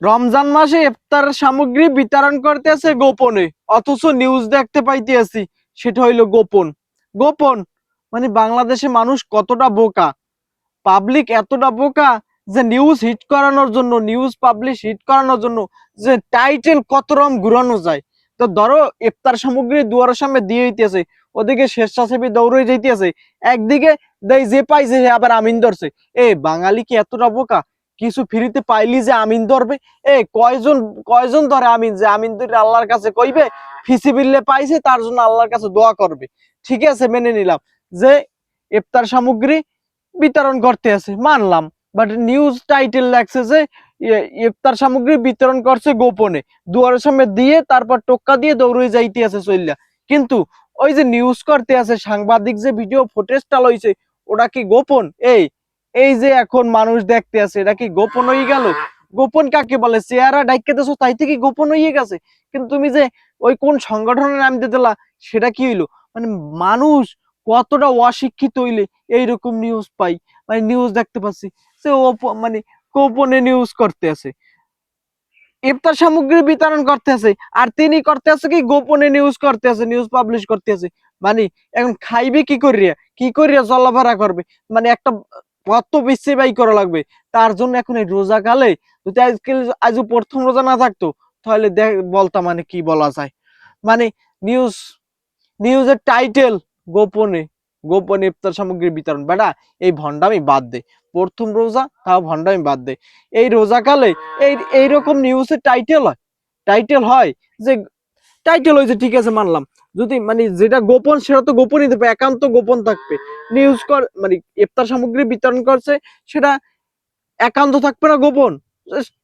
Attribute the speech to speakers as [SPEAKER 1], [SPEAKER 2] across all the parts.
[SPEAKER 1] রমজান মাসে ইফতার সামগ্রী বিতরণ করতেছে গোপনে, অথচ নিউজ দেখতে পাইতে পাইতেছি সেটা হইল গোপন। গোপন মানে বাংলাদেশে মানুষ কতটা বোকা? পাবলিক এতটা বোকা যে নিউজ হিট করানোর জন্য নিউজ পাবলিশ হিট করানোর জন্য যে টাইটেল কত রকম ঘুরানো যায়। তো ধরো, ইফতার সামগ্রী দুয়ারের সামনে দিয়ে হইতেছে ওদিকে স্বেচ্ছাসেবী দৌড়ে যাইতেছে একদিকে দেয় যে পাইছে আবার আমিন ধরছে। এ, বাঙালি কি এতটা বোকা? কিছু ফ্রিতে পাইলি যে আমিন ধরবে? এ, কয়জন কয়জন ধরে আমিন যে আমিন ধরে আল্লাহর কাছে কইবে? ফিসিবিল্লে পাইছে, তার জন্য আল্লাহর কাছে দোয়া করবে। ঠিক আছে, মেনে নিলাম। যে ইফতার সামগ্রী বিতরণ করতে আছে, মানলাম। বাট নিউজ টাইটেল লাগছে যে ইফতার সামগ্রী বিতরণ করছে গোপনে। দুয়ারের সামনে দিয়ে তারপর টোক্কা দিয়ে দৌড়ে যাইতে আছে চললা কিন্তু ওই যে নিউজ করতে আছে, সাংবাদিক যে ভিডিও ফুটেজটা লইছে, ওটা কি গোপন? এই এই যে এখন মানুষ দেখতে আছে, এটা কি গোপন হয়ে গেল? গোপন কাকে বলে? চেহারা ডাইকে দেছো তাই থেকে গোপন হয়ে গেছে। কিন্তু তুমি যে ওই কোন সংগঠনের নাম দিয়ে দিলা, সেটা কি হইল? মানে মানুষ কতটা অশিক্ষিত হইলে এইরকম নিউজ পাই? মানে নিউজ দেখতে পাচ্ছি সে মানে গোপনে নিউজ করতে আছে। ইফতার সামগ্রী বিতরণ করতে আছে, আর তিনি করতে আছে কি গোপনে নিউজ করতে আছে নিউজ পাবলিশ করতে আছে। মানে এখন খাইবে কি করিয়া? কি করিয়া চলাফেরা করবে? মানে একটা কত বেশি বাই করা লাগবে। তার জন্য এখন এই রোজা কালে যদি আজকে, আজ প্রথম রোজা না থাকতো, তাহলে দেখ বলতাম মানে কি বলা যায়? মানে নিউজ নিউজের টাইটেল গোপনে গোপনে ইফতার সামগ্রী বিতরণ। বেটা, এই ভন্ডামি বাদ দে। প্রথম রোজা, তাও ভন্ডামি বাদ দে। এই রোজাকালে এই, এইরকম নিউজের টাইটেল হয়। টাইটেল হয় যে টাইটেল হয়েছে ঠিক আছে, মানলাম। যদি মানে যেটা গোপন, সেটা তো গোপনই দেবে একান্ত গোপন থাকবে। নিউজ কর মানে ইফতার সামগ্রী বিতরণ করছে, সেটা একান্ত থাকবে না গোপন?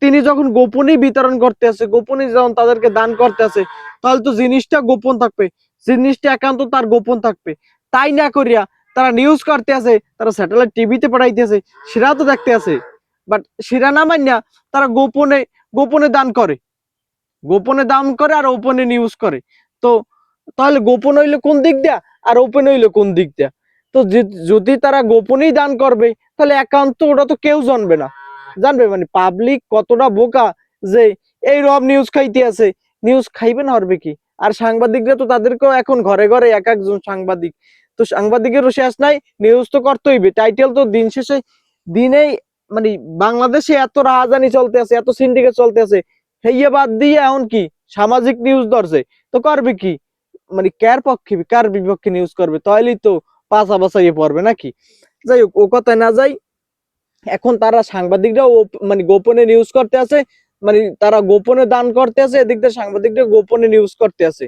[SPEAKER 1] তিনি যখন গোপনই বিতরণ করতে আছে, গোপনই যখন তাদেরকে দান করতে আছে, তাহলে তো জিনিসটা গোপন থাকবে। জিনিসটা একান্ত, তার গোপন থাকবে। তাই না করিয়া তারা নিউজ করতে আছে, তারা স্যাটেলাইট টিভিতে পাঠাইতে আছে সেটা তো দেখতে আছে। বাট সেটা না মান্যা তারা গোপনে গোপনে দান করে। গোপনে দান করে আর ওপেনে নিউজ করে। তো, তাহলে গোপন হইলে কোন দিক দিয়া? আর ওপেন হইলে কোন দিক দিয়া? তো যদি তারা গোপনেই দান করবে, তাহলে একান্ত ওটা তো কেউ জানবে না। জানবে মানে পাবলিক কতটা বোকা যে, এই রব নিউজ খাইতে আছে। নিউজ খাইবে না হবে কি আর সাংবাদিকরা তো তাদেরকেও এখন ঘরে ঘরে এক একজন সাংবাদিক। তো সাংবাদিকেরও শেষ নাই নিউজ তো করতে হইবে টাইটেল তো দিন শেষে, দিনেই মানে বাংলাদেশে এত রাহাজানি চলতে আছে, এত সিন্ডিকেট চলতে আছে হেইয়ে বাদ দিয়ে এখন কি? সামাজিক নিউজ ধরছে। তো করবে কি? মানে কার পক্ষে, কার বিপক্ষে নিউজ করবে? তাহলেই তো পাশা বাসাইয়ে পড়বে নাকি? যাই হোক, ও কথায় না যাই, এখন তারা সাংবাদিকরাও মানে গোপনে নিউজ করতে আছে মানে তারা গোপনে দান করতে আছে, এদিক দিয়ে সাংবাদিকরা গোপনে নিউজ করতে আছে।